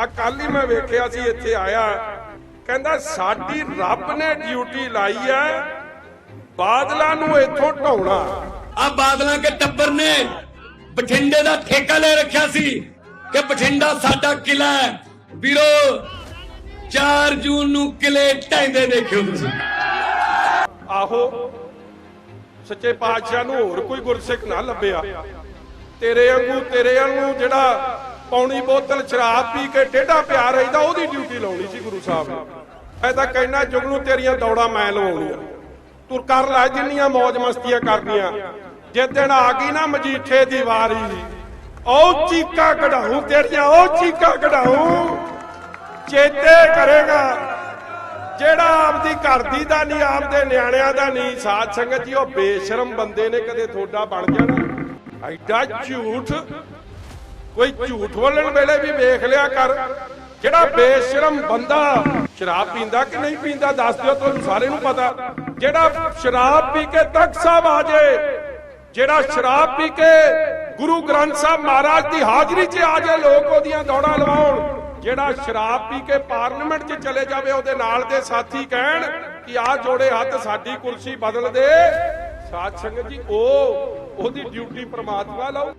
ਆ ਕੱਲ ਹੀ ਮੈਂ ਵੇਖਿਆ ਸੀ ਇੱਥੇ ਆਇਆ। ਕਹਿੰਦਾ ਸਾਡੀ ਰੱਬ ਨੇ ਡਿਊਟੀ ਲਾਈ ਹੈ ਬਾਦਲਾਂ ਨੂੰ ਇੱਥੋਂ ਢਾਉਣਾ। ਆ ਬਾਦਲਾਂ ਕੇ ਟੱਬਰ ਨੇ ਬਠਿੰਡੇ ਦਾ ਠੇਕਾ ਲੈ ਰੱਖਿਆ ਸੀ ਕਿ ਬਠਿੰਡਾ ਸਾਡਾ ਕਿਲਾ ਹੈ ਵੀਰੋ 4 ਜੂਨ ਨੂੰ ਕਿਲੇ ਢਹਿੰਦੇ ਦੇਖਿਓ ਤੁਸੀਂ। ਆਹੋ ਸੱਚੇ ਪਾਤਸ਼ਾਹ ਨੂੰ ਹੋਰ ਕੋਈ ਗੁਰਸਿੱਖ ਨਾ ਲੱਭਿਆ। ਤੇਰੇ ਵਾਂਗੂ ਤੇਰੇ ਵਾਂਗੂ ਜਿਹੜਾ ਪੌਣੀ ਬੋਤਲ ਸ਼ਰਾਬ ਪੀ ਕੇ ਟੇਢਾ ਪਿਆ ਰਹਿੰਦਾ, ਉਹਦੀ ਡਿਊਟੀ ਲਾਉਣੀ ਸੀ ਗੁਰੂ ਸਾਹਿਬ ਨੇ। ਮੈਂ ਤਾਂ ਕਹਿਣਾ ਜੁਗਨੂ, ਤੇਰੀਆਂ ਦੌੜਾਂ ਮੈਂ ਲਵਾਉਣੀਆਂ ਤੂੰ ਕਰ ਲੈ, ਜਿੰਨੀਆਂ ਮौज ਮਸਤੀਆਂ ਕਰਨੀਆਂ। ਜੇ ਦਿਨ ਆ ਗਈ ਨਾ ਮਜੀਠੇ ਦੀ ਵਾਰੀ, ਉਹ ਚੀਕਾਂ ਕਢਾਉਂ ਤੇਰੀਆਂ ਉਹ ਚੀਕਾਂ ਕਢਾਉਂ ਚੇਤੇ ਕਰੇਗਾ, ਜਿਹੜਾ ਆਪਦੀ ਘਰ ਦੀ ਦਾ ਨਹੀਂ, ਆਪਦੇ ਨਿਆਣਿਆਂ ਦਾ ਨਹੀਂ। ਸਾਧ ਸੰਗਤ ਜੀ, ਉਹ ਬੇਸ਼ਰਮ ਬੰਦੇ ਨੇ, ਕਦੇ ਥੋੜਾ ਬਣ ਜਾਣਾ। ਐਡਾ ਝੂਠ ਕੋਈ ਝੂਠ ਬੋਲਣ ਵੇਲੇ ਵੀ ਵੇਖ ਲਿਆ ਕਰ। ਜਿਹੜਾ ਬੇਸ਼ਰਮ ਬੰਦਾ ਸ਼ਰਾਬ ਪੀਂਦਾ ਕਿ ਨਹੀਂ ਪੀਂਦਾ, ਦੱਸ ਦਿਓ ਤੁਹਾਨੂੰ ਸਾਰੇ ਨੂੰ ਪਤਾ। ਜਿਹੜਾ ਸ਼ਰਾਬ ਪੀ ਕੇ ਤਖਤ ਸਾਹਿਬ ਆ ਜੇ, ਜਿਹੜਾ ਸ਼ਰਾਬ ਪੀ ਕੇ ਗੁਰੂ ਗ੍ਰੰਥ ਸਾਹਿਬ ਮਹਾਰਾਜ ਦੀ ਹਾਜ਼ਰੀ 'ਚ ਆ ਜੇ, ਲੋਕ ਉਹਦੀਆਂ ਦੌੜਾਂ ਲਵਾਉਣ। ਜਿਹੜਾ ਸ਼ਰਾਬ ਪੀ ਕੇ ਪਾਰਲੀਮੈਂਟ 'ਚ ਚਲੇ ਜਾਵੇ, ਉਹਦੇ ਨਾਲ ਦੇ ਸਾਥੀ ਕਹਿਣ ਕਿ ਆ ਜੋੜੇ ਹੱਥ ਸਾਡੀ ਕੁਰਸੀ ਬਦਲ ਦੇ। ਸਾਧ ਸੰਗਤ ਜੀ, ਉਹ ਉਹਦੀ ਡਿਊਟੀ ਪ੍ਰਮਾਤਮਾ ਲਾਉ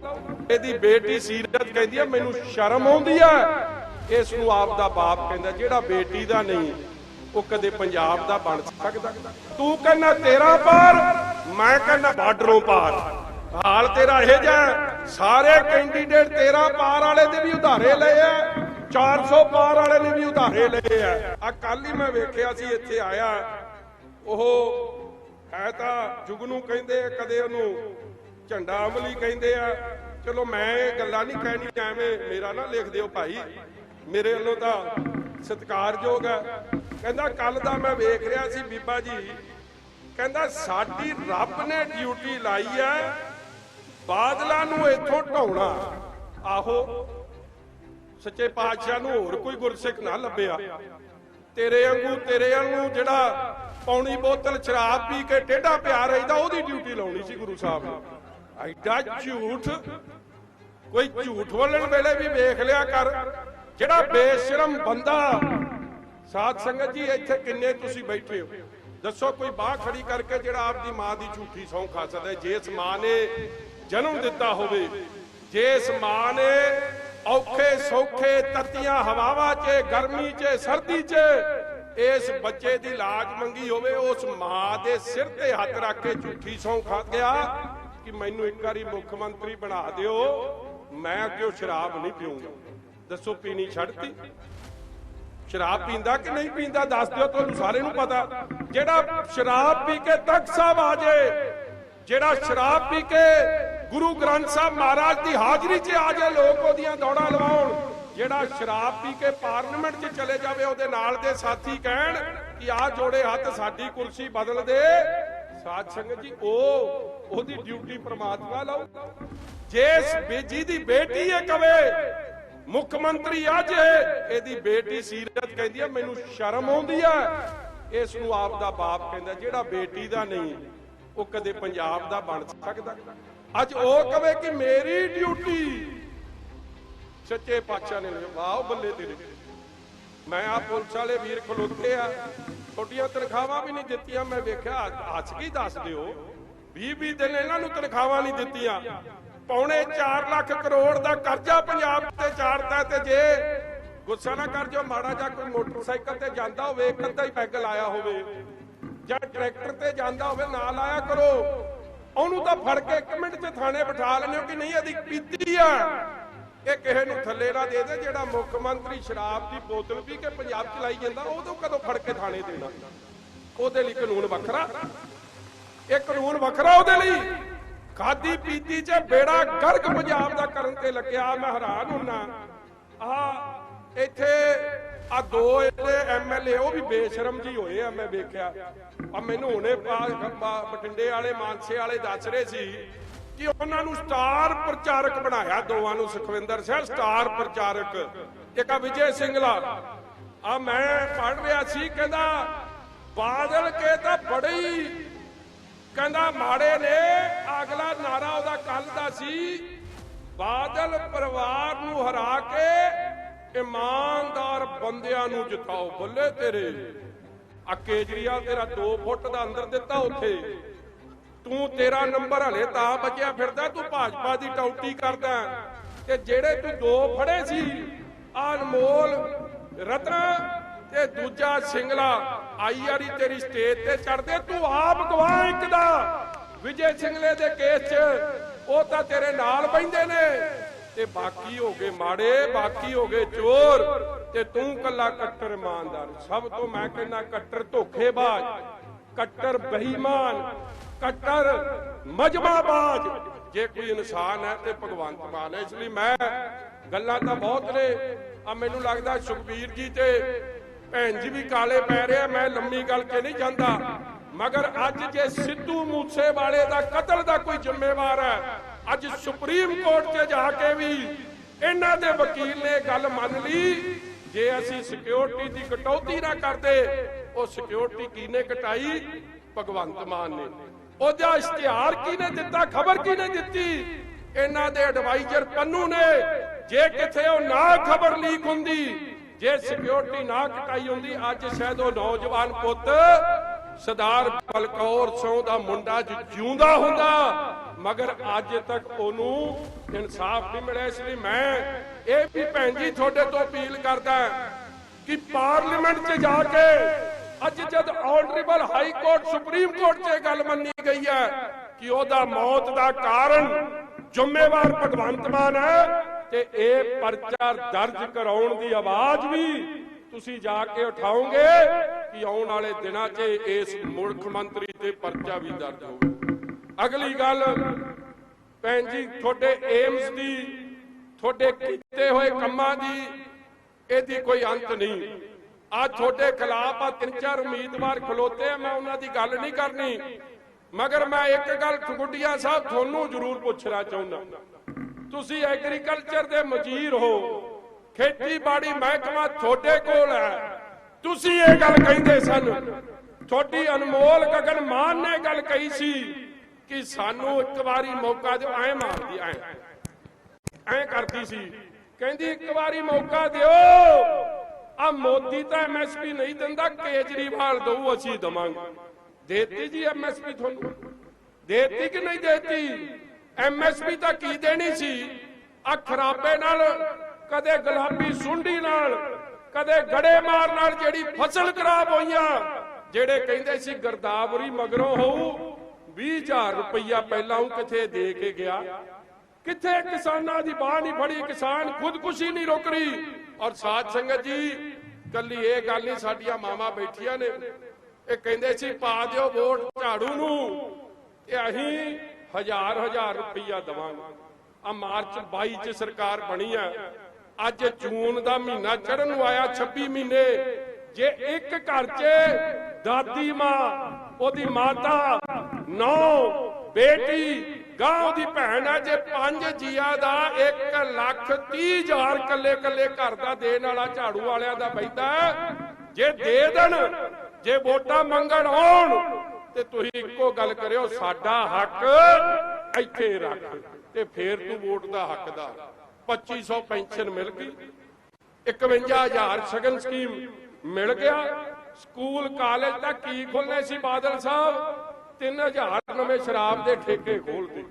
ਇਹਦੀ ਬੇਟੀ ਸੀਰਤ ਕਹਿੰਦੀ ਆ, ਮੈਨੂੰ ਸ਼ਰਮ ਆਉਂਦੀ ਆ। ਇਸ ਨੂੰ ਆਪ ਦਾ ਬਾਪ ਕਹਿੰਦਾ, ਜਿਹੜਾ ਬੇਟੀ ਦਾ ਨਹੀਂ, ਉਹ ਕਦੇ ਪੰਜਾਬ ਦਾ ਬਣ ਸਕਦਾ। ਤੂੰ ਕਹਿੰਦਾ, ਤੇਰਾ ਪਾਰ, ਮੈਂ ਕਹਿੰਦਾ, ਬਾਰਡਰੋਂ ਪਾਰ। ਹਾਲ ਤੇਰਾ ਇਹ ਜਿਹਾ ਸਾਰੇ ਕੈਂਡੀਡੇਟ ਤੇਰਾ ਪਾਰ ਵਾਲੇ ਦੇ ਵੀ ਉਧਾਰੇ ਲਏ ਆ। 400 ਪਾਰ ਵਾਲੇ ਨੇ ਵੀ ਉਧਾਰੇ ਲਏ ਆ। ਆ ਕੱਲ ਹੀ ਮੈਂ ਵੇਖਿਆ ਸੀ, ਇੱਥੇ ਆਇਆ। ਉਹ ਹੈ ਤਾਂ ਜੁਗਨੂ ਕਹਿੰਦੇ ਕਦੇ ਉਹਨੂੰ ਝੰਡਾ ਅਮਲੀ ਕਹਿੰਦੇ ਆ। ਚਲੋ ਮੈਂ ਇਹ ਗੱਲਾਂ ਨਹੀਂ ਕਹਿਣੀਆਂ, ਐਵੇਂ ਮੇਰਾ ਨਾ ਲਿਖ ਦਿਓ ਭਾਈ। ਮੇਰੇ ਵੱਲੋਂ ਤਾਂ ਸਤਿਕਾਰਯੋਗ ਹੈ ਕਹਿੰਦਾ ਕੱਲ ਦਾ ਮੈਂ ਵੇਖ ਰਿਹਾ ਸੀ ਬੀਬਾ ਜੀ। ਕਹਿੰਦਾ, ਸਾਡੀ ਰੱਬ ਨੇ ਡਿਊਟੀ ਲਾਈ ਹੈ ਬਾਦਲਾਂ ਨੂੰ ਇੱਥੋਂ ਢਾਉਣਾ। ਆਹੋ, ਸੱਚੇ ਪਾਤਸ਼ਾਹ ਨੂੰ ਹੋਰ ਕੋਈ ਗੁਰਸਿੱਖ ਨਾ ਲੱਭਿਆ। ਤੇਰੇ ਵਾਂਗੂ ਤੇਰੇ ਵਾਂਗੂ ਜਿਹੜਾ ਪੌਣੀ ਬੋਤਲ ਸ਼ਰਾਬ ਪੀ ਕੇ ਟੇਢਾ ਪਿਆ ਰਹਿੰਦਾ, ਉਹਦੀ ਡਿਊਟੀ ਲਾਉਣੀ ਸੀ ਗੁਰੂ ਸਾਹਿਬ ਨੇ। ਐਡਾ ਝੂਠ? ਕੋਈ ਝੂਠ ਬੋਲਣ ਵੇਲੇ ਵੀ ਵੇਖ ਲਿਆ ਕਰ, ਜਿਹੜਾ ਬੇਸ਼ਰਮ ਬੰਦਾ। ਸਾਧ ਸੰਗਤ ਜੀ, ਇੱਥੇ ਕਿੰਨੇ ਤੁਸੀਂ ਬੈਠੇ ਹੋ? ਦੱਸੋ, ਕੋਈ ਬਾਹ ਖੜੀ ਕਰਕੇ ਜਿਹੜਾ ਆਪਦੀ ਮਾਂ ਦੀ ਝੂਠੀ ਸੌਂ ਖਾ ਸਕਦਾ ਜੇ ਇਸ ਮਾਂ ਨੇ ਜਨਮ ਦਿੱਤਾ ਹੋਵੇ, ਜੇ ਇਸ ਮਾਂ ਨੇ ਔਖੇ ਸੌਖੇ ਤਤੀਆਂ ਹਵਾਵਾਂ 'ਚ, ਗਰਮੀ 'ਚ, ਸਰਦੀ 'ਚ, ਇਸ ਬੱਚੇ ਦੀ ਲਾਜ ਮੰਗੀ ਹੋਵੇ, ਉਸ ਮਾਂ ਦੇ ਸਿਰ ਤੇ ਹੱਥ ਰੱਖ ਕੇ ਝੂਠੀ ਸੌਂ ਖਾ ਗਿਆ ਕਿ ਮੈਨੂੰ ਇੱਕ ਵਾਰੀ ਮੁੱਖ ਮੰਤਰੀ ਬਣਾ ਦਿਓ। ਮੈਂ ਅੱਗੇ ਸ਼ਰਾਬ ਨਹੀਂ ਪੀਊਂਗਾ? ਦੱਸੋ, ਪੀਣੀ ਛੱਡਤੀ? ਸ਼ਰਾਬ ਪੀਂਦਾ ਕਿ ਨਹੀਂ ਪੀਂਦਾ? ਦੱਸ ਦਿਓ, ਤੁਹਾਨੂੰ ਸਾਰੇ ਨੂੰ ਪਤਾ। ਜਿਹੜਾ ਸ਼ਰਾਬ ਪੀ ਕੇ ਤਖਤ ਸਾਹਿਬ ਆ ਜੇ, ਜਿਹੜਾ ਸ਼ਰਾਬ ਪੀ ਕੇ ਗੁਰੂ ਗ੍ਰੰਥ ਸਾਹਿਬ ਮਹਾਰਾਜ ਦੀ ਹਾਜ਼ਰੀ 'ਚ ਆ ਜੇ, ਲੋਕ ਉਹਦੀਆਂ ਦੌੜਾਂ ਲਵਾਉਣ। ਜਿਹੜਾ ਸ਼ਰਾਬ ਪੀ ਕੇ ਪਾਰਲੀਮੈਂਟ 'ਚ ਚਲੇ ਜਾਵੇ, ਉਹਦੇ ਨਾਲ ਦੇ ਸਾਥੀ ਕਹਿਣ ਕਿ ਆ ਜੋੜੇ ਹੱਥ ਸਾਡੀ ਕੁਰਸੀ ਬਦਲ ਦੇ। ਸਾਧ ਸੰਗਤ ਜੀ, ਉਹ ਉਹਦੀ ਡਿਊਟੀ ਪ੍ਰਮਾਤਮਾ ਲਾਉ ਜੇ ਬੇਜੀ ਦੀ ਬੇਟੀ ਇਹ ਕਵੇ, ਮੁੱਖ ਮੰਤਰੀ ਅੱਜ ਇਹਦੀ ਬੇਟੀ ਸੀਰਤ ਕਹਿੰਦੀ ਆ, ਮੈਨੂੰ ਸ਼ਰਮ ਆਉਂਦੀ ਆ। ਇਸ ਨੂੰ ਆਪ ਦਾ ਬਾਪ ਕਹਿੰਦਾ, ਜਿਹੜਾ ਬੇਟੀ ਦਾ ਨਹੀਂ, ਉਹ ਕਦੇ ਪੰਜਾਬ ਦਾ ਬਣ ਸਕਦਾ। ਅੱਜ ਉਹ ਕਵੇ ਕਿ ਮੇਰੀ ਡਿਊਟੀ ਸੱਚੇ ਪਾਤਸ਼ਾਹ ਨੇ ਲਿਆ। ਵਾਹ ਬੱਲੇ ਤੇਰੇ। ਮੈਂ ਆ ਪੁਲਿਸ ਵਾਲੇ ਵੀਰ ਖਲੋਤੇ ਆ ਛੋਟੀਆਂ ਤਨਖਾਹਾਂ ਵੀ ਨਹੀਂ ਦਿੱਤੀਆਂ, ਮੈਂ ਵੇਖਿਆ ਹੱਸ ਕੀ ਦੱਸ ਦਿਓ 20 20 ਦਿਨ ਇਹਨਾਂ ਨੂੰ ਤਨਖਾਹਾਂ ਨਹੀਂ ਦਿੱਤੀਆਂ। ਪੌਣੇ 4 ਲੱਖ ਕਰੋੜ ਦਾ ਕਰਜ਼ਾ ਪੰਜਾਬ ਤੇ ਚਾੜਤਾ ਤੇ ਜੇ ਗੁੱਸਾ ਨਾ ਕਰ ਜੋ ਮਾੜਾ ਜਾਂ ਕੋਈ ਮੋਟਰਸਾਈਕਲ ਤੇ ਜਾਂਦਾ ਹੋਵੇ, ਇੱਕ ਅੱਧਾ ਹੀ ਪੈਗ ਲਾਇਆ ਹੋਵੇ, ਜਾਂ ਟਰੈਕਟਰ ਤੇ ਜਾਂਦਾ ਹੋਵੇ ਨਾ ਲਾਇਆ ਕਰੋ। ਉਹਨੂੰ ਤਾਂ ਫੜ ਕੇ 1 ਮਿੰਟ 'ਚ ਥਾਣੇ ਬਿਠਾ ਲੈਣੇ ਕਿ ਨਹੀਂ, ਇਹਦੀ ਪੀਤੀ ਆ। ਇਹ ਕਿਸੇ ਨੂੰ ਥੱਲੇ ਨਾ ਦੇ ਦੇ, ਜਿਹੜਾ ਮੁੱਖ ਮੰਤਰੀ ਸ਼ਰਾਬ ਦੀ ਬੋਤਲ ਪੀ ਕੇ ਪੰਜਾਬ ਚਲਾਈ ਜਾਂਦਾ ਉਦੋਂ ਕਦੋਂ ਫੜ ਕੇ ਥਾਣੇ ਦੇਣਾ? ਉਹਦੇ ਲਈ ਕਾਨੂੰਨ ਵੱਖਰਾ। ਇਹ ਕਾਨੂੰਨ ਵੱਖਰਾ ਉਹਦੇ ਲਈ। ਖਾਦੀ ਪੀਤੀ 'ਚ ਬੇੜਾ ਗਰਕ ਪੰਜਾਬ ਦਾ ਕਰਨ ਤੇ ਲੱਗਿਆ, ਮੈਂ ਹੈਰਾਨ ਹੁੰਨਾ। ਆ ਇੱਥੇ ਆ ਦੋ ਇਹਦੇ ਐਮਐਲਏ ਉਹ ਵੀ ਬੇਸ਼ਰਮ ਜੀ ਹੋਏ ਆ, ਮੈਂ ਵੇਖਿਆ। ਆ ਮੈਨੂੰ ਹੁਣੇ ਪਾ- ਬਠਿੰਡੇ ਵਾਲੇ, ਮਾਨਸੇ ਵਾਲੇ ਦੱਸ ਰਹੇ ਸੀ ਕਿ ਉਹਨਾਂ ਨੂੰ ਸਟਾਰ ਪ੍ਰਚਾਰਕ ਬਣਾਇਆ ਦੋਵਾਂ ਨੂੰ, ਸੁਖਵਿੰਦਰ ਸਿੰਘ, ਸਟਾਰ ਪ੍ਰਚਾਰਕ। ਇੱਕ ਆ ਵਿਜੇ ਸਿੰਘਲਾ ਆ ਮੈਂ ਪੜ ਰਿਹਾ ਸੀ, ਕਹਿੰਦਾ, ਬਾਦਲ ਕੇ ਤਾਂ ਬੜੀ ਕਹਿੰਦਾ ਮਾੜੇ ਨੇ, ਅਗਲਾ ਨਾਰਾ ਉਹਦਾ ਕੱਲ ਦਾ ਸੀ। ਬਾਦਲ ਪਰਿਵਾਰ ਨੂੰ ਹਰਾ ਕੇ ਇਮਾਨਦਾਰ ਬੰਦਿਆਂ ਨੂੰ ਜਿਤਾਓ, ਬੱਲੇ ਤੇਰੇ। ਆ ਕੇਜਰੀਵਾਲ ਤੇਰਾ 2 ਫੁੱਟ ਦਾ ਅੰਦਰ ਦਿੱਤਾ ਉੱਥੇ। ਤੂੰ ਤੇਰਾ ਨੰਬਰ ਹਲੇ ਤਾਂ ਬਚਿਆ ਫਿਰਦਾ, ਤੂੰ ਭਾਜਪਾ ਦੀ ਟੌਟੀ ਕਰਦਾ। ਤੇ ਜਿਹੜੇ ਤੂੰ ਦੋ ਫੜੇ ਸੀ ਆਹ ਅਨਮੋਲ ਰਤਨ ਤੇ ਦੂਜਾ ਸਿੰਗਲਾ, ਆਈ ਵਾਰੀ ਤੇਰੀ ਸਟੇਜ ਤੇ ਚੜਦੇ ਤੂੰ ਆਪ ਗਵਾਹ ਇੱਕ ਦਾ। ਵਿਜੇ ਸਿੰਗਲੇ ਦੇ ਕੇਸ 'ਚ, ਉਹ ਤਾਂ ਤੇਰੇ ਨਾਲ ਬੈੰਦੇ ਨੇ। ਤੇ ਬਾਕੀ ਹੋ ਗਏ ਮਾੜੇ, ਬਾਕੀ ਹੋ ਗਏ ਚੋਰ। ਤੇ ਤੂੰ ਕੱਲਾ ਕੱਟਰ ਇਮਾਨਦਾਰ। ਸਭ ਤੋਂ ਮੈਂ ਕਹਿੰਦਾ ਕੱਟਰ ਧੋਖੇਬਾਜ਼, ਕੱਟਰ ਬੇਈਮਾਨ, ਕੱਟਰ ਮਜਮਾਬਾਜ਼। ਜੇ ਕੋਈ ਇਨਸਾਨ ਹੈ ਤੇ ਭਗਵੰਤ ਮਾਨ ਹੈ। ਇਸ ਲਈ ਮੈਂ ਗੱਲਾਂ ਤਾਂ ਬਹੁਤ ਨੇ। ਆ ਮੈਨੂੰ ਲੱਗਦਾ ਸੁਖਬੀਰ ਜੀ ਤੇ ਭੈਣ ਜੀ ਵੀ ਕਾਲੇ ਪੈ ਰਿਹਾ ਮੈਂ ਲੰਮੀ ਗੱਲ ਕੇ ਨਹੀਂ ਜਾਂਦਾ। ਮਗਰ ਅੱਜ ਜੇ ਸਿੱਧੂ ਮੂਸੇਵਾਲੇ ਦਾ ਕਤਲ ਦਾ ਕੋਈ ਜ਼ਿੰਮੇਵਾਰ ਹੈ, ਅੱਜ ਸੁਪਰੀਮ ਕੋਰਟ 'ਚ ਜਾ ਕੇ ਵੀ ਇਹਨਾਂ ਦੇ ਵਕੀਲ ਨੇ ਗੱਲ ਮੰਨ ਲਈ, ਜੇ ਅਸੀਂ ਸਿਕਿਉਰਿਟੀ ਦੀ ਕਟੌਤੀ ਨਾ ਕਰਦੇ, ਉਹ ਸਿਕਿਉਰਿਟੀ ਕਿਹਨੇ ਕਟਾਈ? ਭਗਵੰਤ ਮਾਨ ਨੇ। ਉਹਦਾ ਇਸ਼ਤਿਹਾਰ ਕਿਹਨੇ ਦਿੱਤਾ, ਖਬਰ ਕਿਹਨੇ ਦਿੱਤੀ? ਇਹਨਾਂ ਦੇ ਐਡਵਾਈਜ਼ਰ ਪੰਨੂ ਨੇ। ਜੇ ਕਿਥੇ ਉਹ ਨਾ ਖਬਰ ਲੀਕ ਹੁੰਦੀ ਜੇ ਸਿਕਿਉਰਿਟੀ ਨਾ ਕਟਾਈ ਹੁੰਦੀ, ਅੱਜ ਸ਼ਾਇਦ ਉਹ ਨੌਜਵਾਨ ਪੁੱਤ ਸਰਦਾਰ ਬਲਕੌਰ ਸਿੰਘ ਦਾ ਮੁੰਡਾ ਜਿਉਂਦਾ ਹੁੰਦਾ, ਮਗਰ ਅੱਜ ਤੱਕ ਉਹਨੂੰ ਇਨਸਾਫ ਨਹੀਂ ਮਿਲਿਆ, ਇਸ ਲਈ ਮੈਂ ਇਹ ਵੀ ਭੈਣ ਜੀ ਤੁਹਾਡੇ ਤੋਂ ਅਪੀਲ ਕਰਦਾ ਕਿ ਪਾਰਲੀਮੈਂਟ 'ਚ ਜਾ ਕੇ ਅੱਜ ਜਦ honourable high court, supreme court 'ਚ ਇਹ ਗੱਲ ਮੰਨੀ ਗਈ ਹੈ ਕਿ ਉਹਦਾ ਮੌਤ ਦਾ ਕਾਰਨ ਜ਼ਿੰਮੇਵਾਰ ਭਗਵੰਤ ਮਾਨ ਹੈ ਤੇ ਇਹ ਪਰਚਾ ਦਰਜ ਕਰਾਉਣ ਦੀ ਆਵਾਜ਼ ਵੀ ਤੁਸੀਂ ਜਾ ਕੇ ਉਠਾਓਗੇ ਕਿ ਆਉਣ ਵਾਲੇ ਦਿਨਾਂ 'ਚ ਇਸ ਮੁੱਖ ਮੰਤਰੀ ਤੇ ਪਰਚਾ ਵੀ ਦਰਜ ਹੋਵੇ ਅਗਲੀ ਗੱਲ, ਭੈਣ ਜੀ, ਤੁਹਾਡੇ ਏਮਸ ਦੀ, ਤੁਹਾਡੇ ਕੀਤੇ ਹੋਏ ਕੰਮਾਂ ਦੀ ਇਹਦੀ ਕੋਈ ਅੰਤ ਨਹੀਂ। ਆ ਤੁਹਾਡੇ ਖਿਲਾਫ ਆ ਤਿੰਨ ਚਾਰ ਉਮੀਦਵਾਰ ਖਲੋਤੇ ਆ, ਮੈਂ ਉਹਨਾਂ ਦੀ ਗੱਲ ਨਹੀਂ ਕਰਨੀ। ਮਗਰ ਮੈਂ ਇੱਕ ਗੱਲ ਖੁੱਡੀਆਂ ਸਾਹਿਬ ਤੁਹਾਨੂੰ ਜ਼ਰੂਰ ਪੁੱਛਣਾ ਚਾਹੁੰਦਾ। ਤੁਸੀਂ ਐਗਰੀਕਲਚਰ ਦੇ ਮਜੀਰ ਹੋ। ਖੇਤੀਬਾੜੀ ਮਹਿਕਮਾ ਤੁਹਾਡੇ ਕੋਲ ਹੈ। ਤੁਸੀਂ ਇਹ ਗੱਲ ਕਹਿੰਦੇ ਸਨ। ਤੁਹਾਡੀ ਅਨਮੋਲ ਗਗਨ ਮਾਨ ਨੇ ਗੱਲ ਕਹੀ ਸੀ ਕਿ ਸਾਨੂੰ ਇੱਕ ਵਾਰੀ ਮੌਕਾ ਦਿਓ। ਐ ਮਾਰਦੀ, ਐ। ਐ ਕਰਦੀ ਸੀ। ਕਹਿੰਦੀ, ਇੱਕ ਵਾਰੀ ਮੌਕਾ ਦਿਓ। ਆ ਮੋਦੀ ਤਾਂ ਐਮਐਸਪੀ ਨਹੀਂ ਦਿੰਦਾ, ਕੇਜਰੀਵਾਲ ਦਊ, ਅਸੀਂ ਦਵਾਂਗੇ। ਦੇਤੀ ਜੀ ਐਮਐਸਪੀ ਤੁਹਾਨੂੰ। ਦੇਤੀ ਕਿ ਨਹੀਂ ਦੇਤੀ? ਐਮਐਸਪੀ ਤਾਂ ਕੀ ਦੇਣੀ ਸੀ? ਆ ਖਰਾਬੇ ਨਾਲ, ਕਦੇ ਗੁਲਾਬੀ ਸੁੰਡੀ ਨਾਲ, ਕਦੇ ਗੜੇ ਮਾਰ ਨਾਲ ਜਿਹੜੀ ਫਸਲ ਖਰਾਬ ਹੋਈਆਂ। ਜਿਹੜੇ ਕਹਿੰਦੇ ਸੀ ਗਰਦਾਵਰੀ ਮਗਰੋਂ ਹੋਊ 20000 ਰੁਪਈਆ ਪਹਿਲਾਂ ਉਹ ਕਿਥੇ ਦੇ ਕੇ ਗਿਆ? ਕਿੱਥੇ ਕਿਸਾਨਾਂ ਦੀ ਬਾਹ ਨਹੀਂ ਫੜੀ, ਕਿਸਾਨ ਖੁਦਕੁਸ਼ੀ ਨਹੀਂ ਰੋਕ ਰਹੀ? ਔਰ ਸਾਧ ਸੰਗਤ ਜੀ, ਕੱਲੀ ਇਹ ਗੱਲ ਨਹੀਂ, ਸਾਡੀਆਂ ਮਾਵਾਂ ਬੈਠੀਆਂ ਨੇ। ਇਹ ਕਹਿੰਦੇ ਸੀ, ਪਾ ਦਿਓ ਵੋਟ ਝਾੜੂ ਨੂੰ। ਤੇ ਅਸੀਂ ਹਜ਼ਾਰ ਹਜ਼ਾਰ ਰੁਪਈਆ ਦਵਾਂਗੇ। ਆ ਮਾਰਚ 22 ਚ ਸਰਕਾਰ ਬਣੀ ਆ। ਅੱਜ ਜੂਨ ਦਾ ਮਹੀਨਾ ਚੜਨ ਨੂੰ ਆਇਆ 26 ਮਹੀਨੇ। ਜੇ ਇੱਕ ਘਰ 'ਚ ਦਾਦੀ ਮਾਂ, ਉਹਦੀ ਮਾਤਾ, ਨੌ, ਬੇਟੀ, ਗਾਂ ਉਹਦੀ ਭੈਣ ਹੈ ਜੇ ਪੰਜ ਜੀਆਂ ਦਾ 1 ਲੱਖ 30 ਹਜ਼ਾਰ ਕੱਲੇ ਕੱਲੇ ਘਰ ਦਾ ਦੇਣ ਵਾਲਾ ਝਾੜੂ ਵਾਲਿਆਂ ਦਾ ਬੈਠਾ ਜੇ ਦੇ ਦੇਣ, ਜੇ ਵੋਟਾਂ ਮੰਗਣ ਆਉਣ ਤੇ ਤੁਸੀਂ ਇੱਕੋ ਗੱਲ ਕਰਿਓ, ਸਾਡਾ ਹੱਕ ਇੱਥੇ ਰੱਖ। ਤੇ ਫੇਰ ਤੂੰ ਵੋਟ ਦਾ ਹੱਕਦਾਰ 2500 ਪੈਨਸ਼ਨ ਮਿਲ ਗਈ। 51000 ਸ਼ਗਨ ਸਕੀਮ ਮਿਲ ਗਿਆ। ਸਕੂਲ, ਕਾਲਜ ਤਾਂ ਕੀ ਖੁੱਲਨੇ ਸੀ ਬਾਦਲ ਸਾਹਿਬ? 3000 ਨਵੇਂ ਸ਼ਰਾਬ ਦੇ ਠੇਕੇ ਖੋਲਦੇ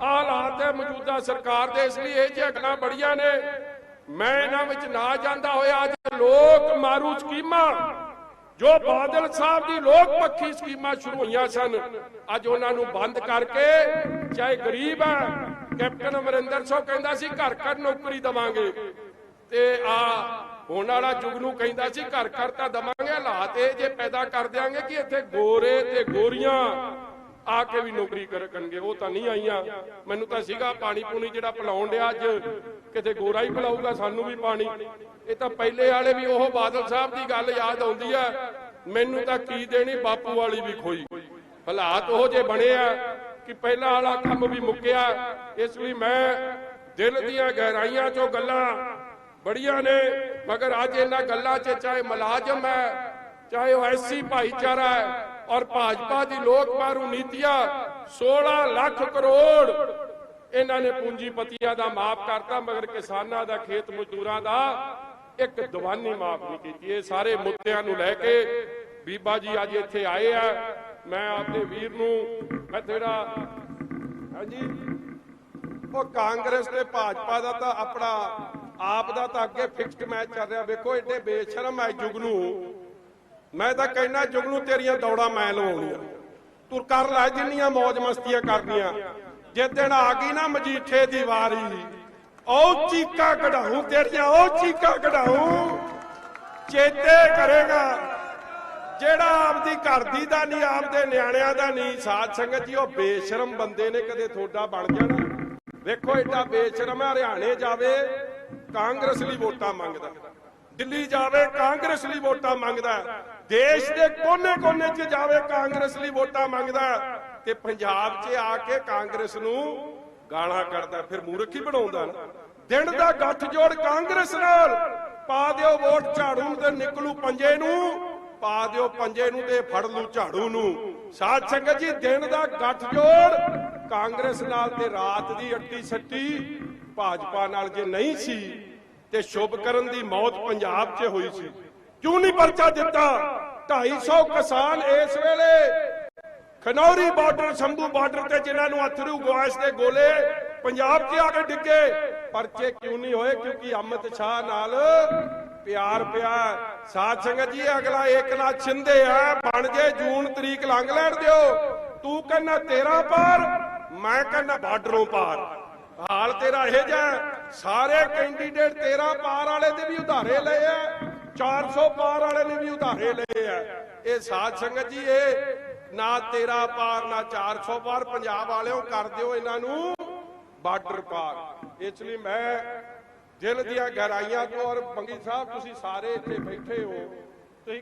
ਆਹ ਹਾਲਾਤ ਹੈ ਮੌਜੂਦਾ ਸਰਕਾਰ ਦੇ, ਇਸ ਲਈ ਇਹ ਜਿਹੀਆਂ ਗੱਲਾਂ ਬੜੀਆਂ ਨੇ। ਮੈਂ ਇਹਨਾਂ ਵਿੱਚ ਨਾ ਜਾਂਦਾ ਹੋਇਆ ਅੱਜ ਲੋਕ ਮਾਰੂ ਸਕੀਮਾਂ। ਜੋ ਬਾਦਲ ਸਾਹਿਬ ਦੀ ਲੋਕ ਪੱਖੀ ਸਕੀਮਾਂ ਸ਼ੁਰੂ ਹੋਈਆਂ ਸਨ, ਅੱਜ ਉਹਨਾਂ ਨੂੰ ਬੰਦ ਕਰਕੇ ਚਾਹੇ ਗਰੀਬ ਹੈ ਕੈਪਟਨ ਅਮਰਿੰਦਰ ਸਿੰਘ ਕਹਿੰਦਾ ਸੀ, ਘਰ ਘਰ ਨੌਕਰੀ ਦਵਾਂਗੇ। ਤੇ ਆ ਹੋਣ ਵਾਲਾ ਜੁਗ ਨੂੰ ਕਹਿੰਦਾ ਸੀ, ਘਰ ਘਰ ਤਾਂ ਦਵਾਂਗੇ, ਹਾਲਾਤ ਇਹ ਜੇ ਪੈਦਾ ਕਰ ਦਿਆਂਗੇ ਕਿ ਇੱਥੇ ਗੋਰੇ ਤੇ ਗੋਰੀਆਂ ਆ ਕੇ ਵੀ ਨੌਕਰੀ ਕਰਨਗੇ, ਉਹ ਤਾਂ ਨਹੀਂ ਆਈਆਂ। ਮੈਨੂੰ ਤਾਂ ਸੀਗਾ ਪਾਣੀ ਪੂਣੀ ਜਿਹੜਾ ਪਿਲਾਉਣ ਡਿਆ ਅੱਜ, ਕਿਤੇ ਗੋਰਾ ਹੀ ਪਿਲਾਊਗਾ, ਸਾਨੂੰ ਵੀ ਪਾਣੀ। ਇਹ ਤਾਂ ਪਹਿਲੇ ਵਾਲੇ ਵੀ ਉਹ ਬਾਦਲ ਸਾਹਿਬ ਦੀ ਗੱਲ ਯਾਦ ਆਉਂਦੀ ਆ, ਮੈਨੂੰ ਤਾਂ ਕੀ ਦੇਣੀ ਬਾਪੂ ਵਾਲੀ ਵੀ ਖੋਈ। ਹਾਲਾਤ ਉਹ ਜੇ ਬਣੇ ਆ ਕਿ ਪਹਿਲਾਂ ਵਾਲਾ ਕੰਮ ਵੀ ਮੁੱਕਿਆ, ਇਸ ਲਈ ਮੈਂ ਦਿਲ ਦੀਆਂ ਗਹਿਰਾਈਆਂ ਚੋਂ ਗੱਲਾਂ ਬੜੀਆਂ ਨੇ, ਮਗਰ ਅੱਜ ਇਹਨਾਂ ਗੱਲਾਂ 'ਚ ਚਾਹੇ ਮੁਲਾਜ਼ਮ ਹੈ, ਚਾਹੇ ਉਹ ਐਸੀ ਭਾਈਚਾਰਾ ਹੈ ਔਰ ਭਾਜਪਾ ਦੀ ਲੋਕ ਮਾਰੂ ਨੀਤੀਆਂ 16 ਲੱਖ ਕਰੋੜ ਇਹਨਾਂ ਨੇ ਪੂੰਜੀਪਤੀਆਂ ਦਾ ਮਾਫ ਕਰਤਾ, ਮਗਰ ਕਿਸਾਨਾਂ ਦਾ, ਖੇਤ ਮਜ਼ਦੂਰਾਂ ਦਾ ਇੱਕ ਦੀਵਾਨੀ ਮਾਫ ਨਹੀਂ ਕੀਤੀ। ਇਹ ਸਾਰੇ ਮੁੱਦਿਆਂ ਨੂੰ ਲੈ ਕੇ ਬੀਬਾ ਜੀ ਅੱਜ ਇੱਥੇ ਆਏ ਆ। ਮੈਂ ਆਪਣੇ ਵੀਰ ਨੂੰ, ਮੈਂ ਤੇਰਾ ਹਾਂਜੀ। ਉਹ ਕਾਂਗਰਸ ਤੇ ਭਾਜਪਾ ਦਾ ਤਾਂ ਆਪਣਾ ਆਪ ਦਾ ਤਾਂ ਅੱਗੇ ਫਿਕਸਡ ਮੈਚ ਚੱਲ ਰਿਹਾ। ਵੇਖੋ, ਏਡੇ ਬੇਸ਼ਰਮ ਐ ਜੁਗਨੂ। ਮੈਂ ਤਾਂ ਕਹਿਣਾ ਜੁਗਨੂ ਤੇਰੀਆਂ ਦੌੜਾਂ ਮੈਂ ਲਵਾਉਣੀਆਂ ਤੂੰ ਕਰ ਲੈ ਜਿੰਨੀਆਂ ਮौज ਮਸਤੀਆਂ ਕਰਨੀਆਂ ਜੇ ਦਿਨ ਆ ਗਈ ਨਾ ਮਜੀਠੇ ਦੀ ਵਾਰੀ, ਉਹ ਚੀਕਾ ਕਢਾਉਂ ਤੇਰੀਆਂ, ਉਹ ਚੀਕਾ ਕਢਾਉਂ ਚੇਤੇ ਕਰੇਗਾ, ਜਿਹੜਾ ਆਪਦੀ ਘਰ ਦੀ ਦਾ ਨਹੀਂ, ਆਪਦੇ ਨਿਆਣਿਆਂ ਦਾ ਨਹੀਂ। ਸਾਧ ਸੰਗਤ ਜੀ, ਉਹ ਬੇਸ਼ਰਮ ਬੰਦੇ ਨੇ ਕਦੇ ਥੋੜਾ ਬਣ ਜਾਣਾ ਵੇਖੋ ਏਡਾ ਬੇਸ਼ਰਮ ਹੈ ਹਰਿਆਣੇ ਜਾਵੇ, ਕਾਂਗਰਸ ਲਈ ਵੋਟਾਂ ਮੰਗਦਾ। ਦਿੱਲੀ ਜਾਵੇ, ਕਾਂਗਰਸ ਲਈ ਵੋਟਾਂ ਮੰਗਦਾ। ਦੇਸ਼ ਦੇ ਕੋਨੇ-ਕੋਨੇ 'ਚ ਜਾਵੇ, ਕਾਂਗਰਸ ਲਈ ਵੋਟਾਂ ਮੰਗਦਾ ਤੇ ਪੰਜਾਬ 'ਚ ਆ ਕੇ ਕਾਂਗਰਸ ਨੂੰ ਗਾਲਾਂ ਕੱਢਦਾ, ਫਿਰ ਮੂਰਖ ਹੀ ਬਣਾਉਂਦਾ ਨਾ। ਦਿਨ ਦਾ ਗੱਠ ਜੋੜ ਕਾਂਗਰਸ ਨਾਲ, ਪਾ ਦਿਓ ਵੋਟ ਝਾੜੂ ਤੇ ਨਿਕਲੂ ਪੰਜੇ ਨੂੰ, ਪਾ ਦਿਓ ਪੰਜੇ ਨੂੰ ਤੇ ਫੜ ਲੂ ਝਾੜੂ ਨੂੰ। ਸਾਧ ਸੰਗਤ ਜੀ, ਦਿਨ ਦਾ ਗੱਠ ਜੋੜ ਕਾਂਗਰਸ ਨਾਲ ਤੇ ਰਾਤ ਦੀ ਅੱਟੀ ਸੱਟੀ ਭਾਜਪਾ ਨਾਲ ਜੇ ਨਹੀਂ ਸੀ ਤੇ ਸ਼ੁਭ ਕਰਨ ਦੀ ਮੌਤ ਪੰਜਾਬ 'ਚ ਹੋਈ ਸੀ। ਕਿਉਂ ਨਹੀਂ ਪਰਚਾ ਦਿੱਤਾ? 250 ਕਿਸਾਨ ਇਸ ਵੇਲੇ ਖਨੌਰੀ ਬਾਰਡਰ, ਸ਼ੰਭੂ ਬਾਰਡਰ ਤੇ ਜਿਨ੍ਹਾਂ ਨੂੰ ਅਥਰੂ ਗਵਾਸ ਦੇ ਗੋਲੇ ਪੰਜਾਬ 'ਚ ਆ ਕੇ ਡਿੱਗੇ। ਪਰਚੇ ਕਿਉਂ ਨਹੀਂ ਹੋਏ? ਕਿਉਂਕਿ ਅਮਿਤ ਸ਼ਾਹ ਨਾਲ ਪਿਆਰ ਪਿਆ। ਸਾਧ ਸੰਗਤ ਜੀ, ਅਗਲਾ ਏਕਨਾਥ ਸ਼ਿੰਦੇ ਆ, ਬਣ ਜੇ ਜੂਨ ਤਰੀਕ ਲੰਘ ਲੈਣ ਦਿਓ। ਤੂੰ ਕਹਿੰਦਾ ਤੇਰਾ ਪਾਰ, ਮੈਂ ਕਹਿੰਦਾ ਬਾਰਡਰੋਂ ਪਾਰ। ਹਾਲ ਤੇਰਾ ਇਹ ਜਿਹਾ ਸਾਰੇ ਕੈਂਡੀਡੇਟ ਤੇਰਾ ਪਾਰ ਵਾਲੇ ਦੇ ਵੀ ਉਧਾਰੇ ਲਏ ਆ। 400 ਪਾਰ ਵਾਲੇ ਨੇ ਵੀ ਉਧਾਰੇ ਲਏ ਆ। ਇਹ ਸਾਧ ਸੰਗਤ ਜੀ, ਇਹ ਨਾ ਤੇਰਾ ਪਾਰ, ਨਾ 400 ਪਾਰ, ਪੰਜਾਬ ਵਾਲਿਓ ਕਰ ਦਿਓ ਇਹਨਾਂ ਨੂੰ ਬਾਰਡਰ ਪਾਰ। ਇਸ ਲਈ ਮੈਂ ਦਿਲ ਦੀਆਂ ਗਹਿਰਾਈਆਂ ਤੋਂ ਔਰ ਬੰਗੀ ਸਾਹਿਬ, ਤੁਸੀਂ ਸਾਰੇ ਇੱਥੇ ਬੈਠੇ ਹੋ।